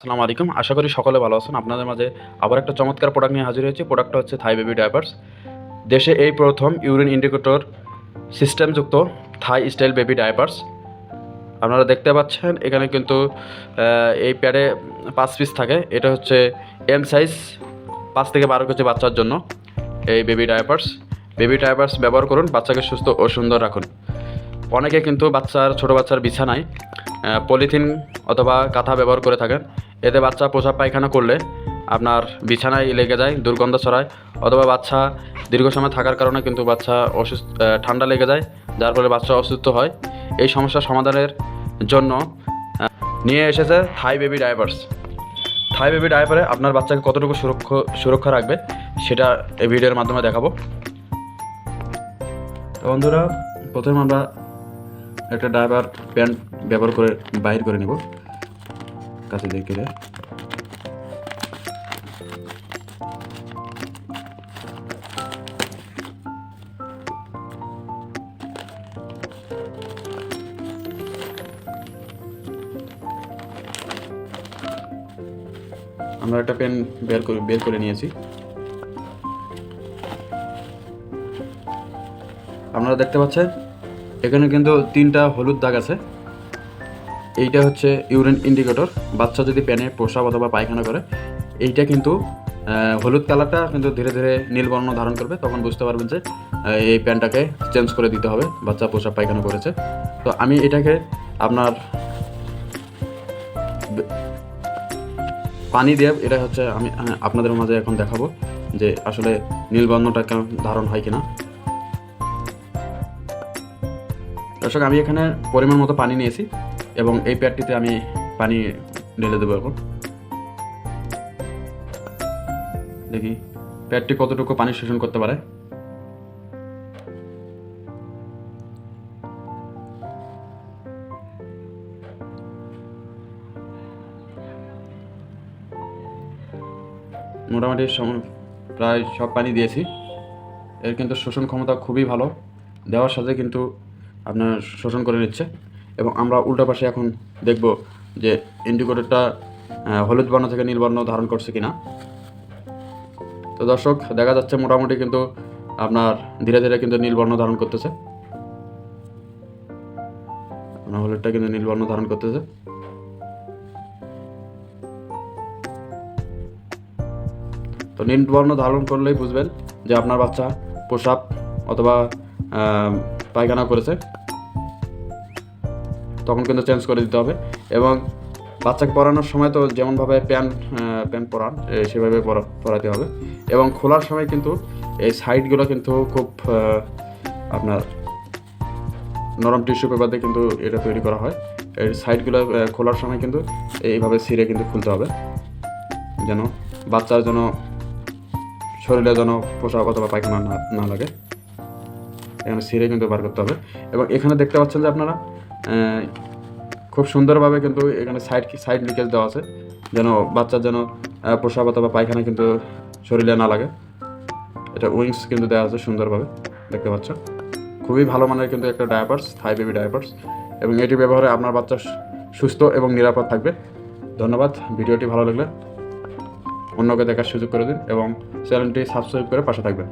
আসসালামু আলাইকুম। আশা করি সকলে ভালো আছেন। আপনাদের মাঝে আবার একটা চমৎকার প্রোডাক্ট নিয়ে হাজির হয়েছে। প্রোডাক্টটা হচ্ছে থাই বেবি ডাইপার্স দেশে এই প্রথম ইউরিন ইন্ডিকেটর সিস্টেমযুক্ত থাই স্টাইল বেবি ডাইপার্স আপনারা দেখতে পাচ্ছেন, এখানে কিন্তু এই প্যাডে পাঁচ পিস থাকে। এটা হচ্ছে এম সাইজ পাঁচ থেকে বারো কেজি বাচ্চার জন্য এই বেবি ডাইপার্স বেবি ডাইপার্স ব্যবহার করুন, বাচ্চাকে সুস্থ ও সুন্দর রাখুন। অনেকে কিন্তু বাচ্চার, ছোট বাচ্চার বিছানায় পলিথিন অথবা কাঁথা ব্যবহার করে থাকেন। এতে বাচ্চা প্রসাব পায়খানা করলে আপনার বিছানায় লেগে যায়, দুর্গন্ধ ছড়ায় অথবা বাচ্চা দীর্ঘ সময় থাকার কারণে কিন্তু বাচ্চা অসুস্থ ঠান্ডা লেগে যায়, যার ফলে বাচ্চা অসুস্থ হয়। এই সমস্যা সমাধানের জন্য নিয়ে এসেছে Thai baby diapers Thai baby ডাইভারে আপনার বাচ্চাকে কতটুকু সুরক্ষা সুরক্ষা রাখবে সেটা এই ভিডিওর মাধ্যমে দেখাবো। তো বন্ধুরা, প্রথমে আমরা একটা ড্রাইভার প্যান্ট ব্যবহার করে বাইর করে নেব। কাছে দেখে আমরা একটা পেন বের করে বের করে নিয়েছি। আপনারা দেখতে পাচ্ছেন, এখানে কিন্তু তিনটা হলুদ দাগ আছে। এইটা হচ্ছে ইউরিন ইন্ডিকেটর বাচ্চা যদি প্যানে প্রসাব অথবা পায়খানা করে, এইটা কিন্তু হলুদ কালারটা কিন্তু ধীরে ধীরে নীল বর্ণ ধারণ করবে। তখন বুঝতে পারবেন যে এই প্যানটাকে চেঞ্জ করে দিতে হবে, বাচ্চা প্রসাব পায়খানা করেছে। তো আমি এটাকে আপনার পানি দিয়ে, এটা হচ্ছে আমি আপনাদের মাঝে এখন দেখাবো যে আসলে নীল বর্ণটা কেমন ধারণ হয় কিনা। দর্শক, আমি এখানে পরিমাণ মতো পানি নিয়েছি। এবং এই প্যাডটিতে আমি পানি ঢেলে দেবো এখন। দেখি প্যাডটি কতটুকু পানি শোষণ করতে পারে? মোটামুটি প্রায় সব পানি দিয়েছি। এর কিন্তু শোষণ ক্ষমতা খুবই ভালো। দেওয়ার সাথে কিন্তু আপনার শোষণ করে নিচ্ছে। এবং আমরা উল্টা পাশে এখন দেখব যে ইন্ডিকেটরটা হলুদ বর্ণ থেকে নীল বর্ণ ধারণ করছে কিনা। তো দর্শক, দেখা যাচ্ছে মোটামুটি কিন্তু আপনার ধীরে ধীরে কিন্তু নীল বর্ণ ধারণ করতেছে। হলুদটা কিন্তু নীল বর্ণ ধারণ করতেছে। তো নীল বর্ণ ধারণ করলেই বুঝবেন যে আপনার বাচ্চা প্রসাব অথবা পায়খানা করেছে। তখন কিন্তু চেঞ্জ করে দিতে হবে। এবং বাচ্চাকে পড়ানোর সময় তো যেমনভাবে প্যান্ট প্যান্ট পরান সেভাবে পরা- পরাতে হবে। এবং খোলার সময় কিন্তু এই সাইডগুলো কিন্তু খুব আপনার নরম টিস্যু পেপার দিয়ে কিন্তু এটা তৈরি করা হয়। এই সাইডগুলো খোলার সময় কিন্তু এইভাবে ছিঁড়ে কিন্তু খুলতে হবে। যেন বাচ্চার যেন শরীরে যেন পোশাক অথবা পায়খানা না না লাগে। এখানে ছিঁড়ে কিন্তু বার করতে হবে। এবং এখানে দেখতে পাচ্ছেন যে আপনারা খুব সুন্দরভাবে কিন্তু এখানে সাইড সাইড লিকেজ দেওয়া আছে যেন বাচ্চার যেন আহ, প্রসাব অথবা পায়খানা কিন্তু শরীরে না লাগে। এটা উইংস কিন্তু দেওয়া আছে সুন্দরভাবে দেখতে পাচ্ছ। খুবই ভালো মানের কিন্তু একটা ডায়াপার্স থাই বেবি ডায়াপার্স এবং এটি ব্যবহারে আপনার বাচ্চা সুস্থ এবং নিরাপদ থাকবে। ধন্যবাদ ভিডিওটি ভালো লাগলে অন্যকে দেখার সুযোগ করে দিন এবং চ্যানেলটি সাবস্ক্রাইব করে পাশে থাকবেন।